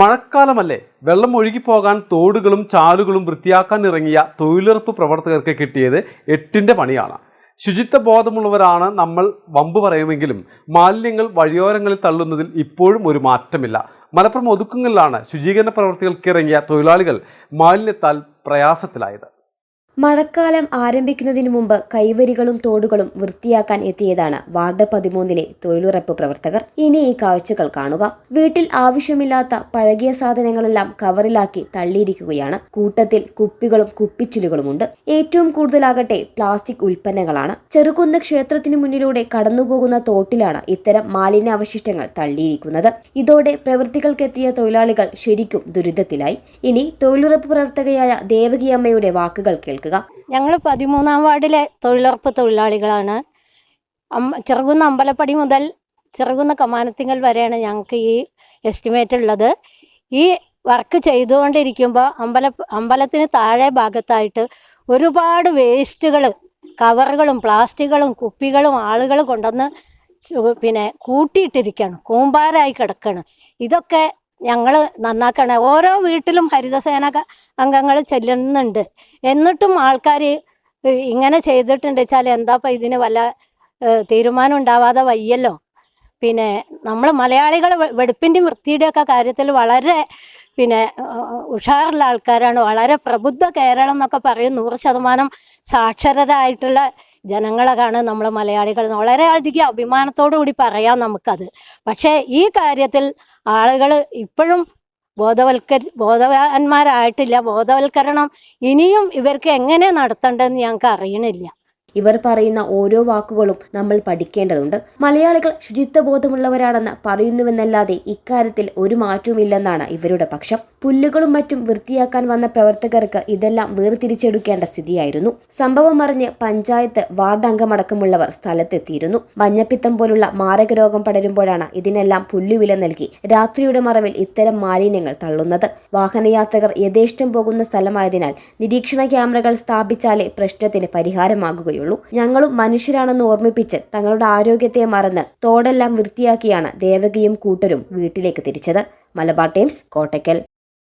മഴക്കാലമല്ലേ? വെള്ളം ഒഴുകിപ്പോകാൻ തോടുകളും ചാലുകളും വൃത്തിയാക്കാൻ ഇറങ്ങിയ തൊഴിലുറപ്പ് പ്രവർത്തകർക്ക് കിട്ടിയത് എട്ടിന്റെ പണിയാണ്. ശുചിത്വ ബോധമുള്ളവരാണ് നമ്മൾ വമ്പ് പറയുമെങ്കിലും മാലിന്യങ്ങൾ വഴിയോരങ്ങളിൽ തള്ളുന്നതിൽ ഇപ്പോഴും ഒരു മാറ്റമില്ല. മലപ്പുറം ഒതുക്കുങ്ങളിലാണ് ശുചീകരണ പ്രവർത്തികൾക്കിറങ്ങിയ തൊഴിലാളികൾ മാലിന്യത്താൽ പ്രയാസത്തിലായത്. മഴക്കാലം ആരംഭിക്കുന്നതിന് മുമ്പ് കൈവരികളും തോടുകളും വൃത്തിയാക്കാൻ എത്തിയതാണ് വാർഡ് പതിമൂന്നിലെ തൊഴിലുറപ്പ് പ്രവർത്തകർ. ഇനി ഈ കാഴ്ചകൾ കാണുക. വീട്ടിൽ ആവശ്യമില്ലാത്ത പഴകിയ സാധനങ്ങളെല്ലാം കവറിലാക്കി തള്ളിയിരിക്കുകയാണ്. കൂട്ടത്തിൽ കുപ്പികളും കുപ്പിച്ചുലുകളുമുണ്ട് ഏറ്റവും കൂടുതലാകട്ടെ പ്ലാസ്റ്റിക് ഉൽപ്പന്നങ്ങളാണ്. ചെറുകുന്ന ക്ഷേത്രത്തിന് മുന്നിലൂടെ കടന്നുപോകുന്ന തോട്ടിലാണ് ഇത്തരം മാലിന്യാവശിഷ്ടങ്ങൾ തള്ളിയിരിക്കുന്നത്. ഇതോടെ പ്രവൃത്തികൾക്കെത്തിയ തൊഴിലാളികൾ ശരിക്കും ദുരിതത്തിലായി. ഇനി തൊഴിലുറപ്പ് പ്രവർത്തകയായ ദേവകിയമ്മയുടെ വാക്കുകൾ കേൾക്കുക ഞങ്ങൾ പതിമൂന്നാം വാർഡിലെ തൊഴിലുറപ്പ് തൊഴിലാളികളാണ്. ചെറുകുന്ന അമ്പലപ്പടി മുതൽ ചെറുകുന്ന കമാനത്തിങ്കൽ വരെയാണ് ഞങ്ങൾക്ക് ഈ എസ്റ്റിമേറ്റ് ഉള്ളത്. ഈ വർക്ക് ചെയ്തുകൊണ്ടിരിക്കുമ്പോൾ അമ്പല അമ്പലത്തിന് താഴെ ഭാഗത്തായിട്ട് ഒരുപാട് വേസ്റ്റുകൾ കവറുകളും പ്ലാസ്റ്റിക്കുകളും കുപ്പികളും ആളുകൾ കൊണ്ടുവന്ന് പിന്നെ കൂട്ടിയിട്ടിരിക്കുകയാണ് കൂമ്പാരായി കിടക്കുകയാണ് ഇതൊക്കെ ഞങ്ങൾ നന്നാക്കണ. ഓരോ വീട്ടിലും ഹരിതസേന അംഗങ്ങൾ ചെല്ലുന്നുണ്ട്. എന്നിട്ടും ആൾക്കാർ ഇങ്ങനെ ചെയ്തിട്ടുണ്ട് വെച്ചാൽ എന്താപ്പം ഇതിന് വല്ല തീരുമാനം ഉണ്ടാവാതെ വയ്യല്ലോ. പിന്നെ നമ്മൾ മലയാളികൾ വെടുപ്പിന്റെ വൃത്തിയുടെയൊക്കെ കാര്യത്തിൽ വളരെ പിന്നെ ഉഷാറുള്ള ആൾക്കാരാണ്. വളരെ പ്രബുദ്ധ കേരളം എന്നൊക്കെ പറയും നൂറ് ശതമാനം സാക്ഷരരായിട്ടുള്ള ജനങ്ങളാണ് നമ്മൾ മലയാളികൾ വളരെയധികം അഭിമാനത്തോടു കൂടി പറയാം നമുക്കത്. പക്ഷേ ഈ കാര്യത്തിൽ ആളുകൾ ഇപ്പോഴും ബോധവൽക്ക ബോധവാന്മാരായിട്ടില്ല. ബോധവൽക്കരണം ഇനിയും ഇവർക്ക് എങ്ങനെ നടത്തേണ്ടതെന്ന് ഞങ്ങൾക്ക് അറിയണില്ല. ഇവർ പറയുന്ന ഓരോ വാക്കുകളും നമ്മൾ പഠിക്കേണ്ടതുണ്ട്. മലയാളികൾ ശുചിത്വ ബോധമുള്ളവരാണെന്ന് പറയുന്നുവെന്നല്ലാതെ ഇക്കാര്യത്തിൽ ഒരു മാറ്റവുമില്ലെന്നാണ് ഇവരുടെ പക്ഷം. പുല്ലുകളും മറ്റും വൃത്തിയാക്കാൻ വന്ന പ്രവർത്തകർക്ക് ഇതെല്ലാം വേർതിരിച്ചെടുക്കേണ്ട സ്ഥിതിയായിരുന്നു. സംഭവം അറിഞ്ഞ് പഞ്ചായത്ത് വാർഡ് അംഗമടക്കമുള്ളവർ സ്ഥലത്തെത്തിയിരുന്നു. മഞ്ഞപ്പിത്തം പോലുള്ള മാരക രോഗം പടരുമ്പോഴാണ് ഇതിനെല്ലാം പുല്ലുവില നൽകി രാത്രിയുടെ മറവിൽ ഇത്തരം മാലിന്യങ്ങൾ തള്ളുന്നത്. വാഹനയാത്രകർ യഥേഷ്ടം പോകുന്ന സ്ഥലമായതിനാൽ നിരീക്ഷണ ക്യാമറകൾ സ്ഥാപിച്ചാലേ പ്രശ്നത്തിന് പരിഹാരമാകുകയുള്ളൂ. ഞങ്ങളും മനുഷ്യരാണെന്ന് ഓർമ്മിപ്പിച്ച് തങ്ങളുടെ ആരോഗ്യത്തെ മറന്ന് തോടെല്ലാം വൃത്തിയാക്കിയാണ് ദേവകിയും കൂട്ടരും വീട്ടിലേക്ക് തിരിച്ചത്. മലബാർ ടൈംസ് കോട്ടയ്ക്കൽ.